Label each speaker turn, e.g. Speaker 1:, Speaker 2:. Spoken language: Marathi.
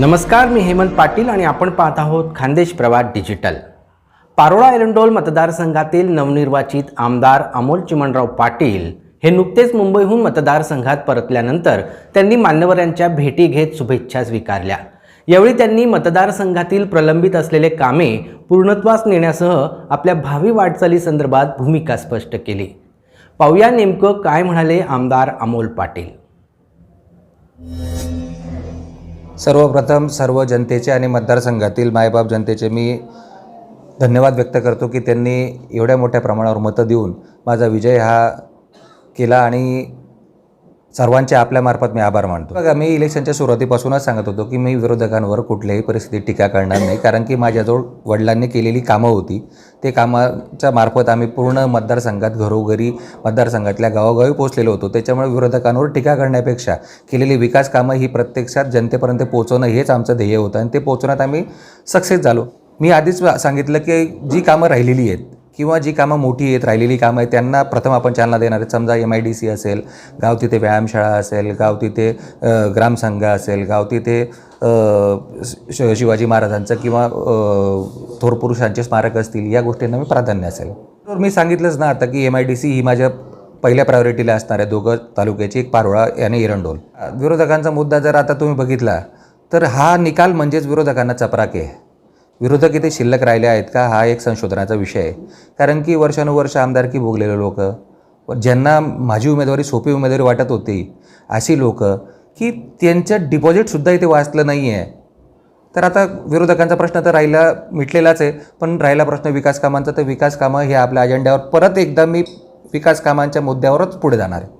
Speaker 1: नमस्कार मी हेमंत पाटील आणि आपण पाहत आहोत खानदेश प्रवाद डिजिटल. पारोळा एरंडोल मतदारसंघातील नवनिर्वाचित आमदार अमोल चिमणराव पाटील हे नुकतेच मुंबईहून मतदारसंघात परतल्यानंतर त्यांनी मान्यवरांच्या भेटी घेत शुभेच्छा स्वीकारल्या. यावेळी त्यांनी मतदारसंघातील प्रलंबित असलेले कामे पूर्णत्वास नेण्यासह आपल्या भावी वाटचालीसंदर्भात भूमिका स्पष्ट केली. पाहूया नेमकं काय म्हणाले आमदार अमोल पाटील.
Speaker 2: सर्वप्रथम सर्व जनतेचे आणि मतदारसंघातील मायबाप जनतेचे मी धन्यवाद व्यक्त करतो की त्यांनी एवढ्या मोठ्या प्रमाणावर मतं देऊन माझा विजय हा केला आणि सर्वांचे आपल्यामार्फत मी आभार मानतो. बघा मी इलेक्शनच्या सुरुवातीपासूनच सांगत होतो की मी विरोधकांवर कुठल्याही परिस्थितीत टीका करणार नाही. कारण की माझ्याजवळ वडिलांनी केलेली कामं होती. ते कामाच्या मार्फत आम्ही पूर्ण मतदारसंघात घरोघरी मतदारसंघातल्या गावोगावी पोहोचलेलो होतो. त्याच्यामुळे विरोधकांवर टीका करण्यापेक्षा केलेली विकास कामं ही प्रत्यक्षात जनतेपर्यंत पोहोचवणं हेच आमचं ध्येय होतं. आणि ते पोहोचवण्यात आम्ही सक्सेस झालो. मी आधीच सांगितलं की जी कामं राहिलेली आहेत किंवा जी कामं मोठी आहेत राहिलेली कामं आहेत त्यांना प्रथम आपण चालना देणार आहेत. समजा एम आय डी सी असेल गाव तिथे व्यायामशाळा असेल गाव तिथे ग्रामसंघ असेल गाव तिथे श- शिवाजी महाराजांचं किंवा थोरपुरुषांचे थोर पुरुषांचे स्मारक असतील या गोष्टींना मी प्राधान्य असेल. तर मी सांगितलंच ना आता की एम आय डी सी ही माझ्या पहिल्या प्रायोरिटीला असणार आहे. दोघं तालुक्याची एक पारोळा आणि एरंडोल. विरोधकांचा मुद्दा जर आता तुम्ही बघितला तर हा निकाल म्हणजेच विरोधकांना चपराके आहे. विरोधक इथे शिल्लक राहिले आहेत का? हा एक संशोधनाचा विषय आहे. कारण की वर्षानुवर्ष आमदारकी भोगलेले लोक ज्यांना माझी उमेदवारी सोपी उमेदवारी वाटत होती अशी लोक की त्यांचं डिपॉझिटसुद्धा इथे वाचलं नाही आहे तर आता विरोधकांचा प्रश्न तर राहिला मिटलेलाच आहे. पण राहिला प्रश्न विकास कामांचा तर विकास कामं हे आपल्या अजेंड्यावर परत एकदा मी विकास कामांच्या मुद्द्यावरच पुढे जाणार आहे.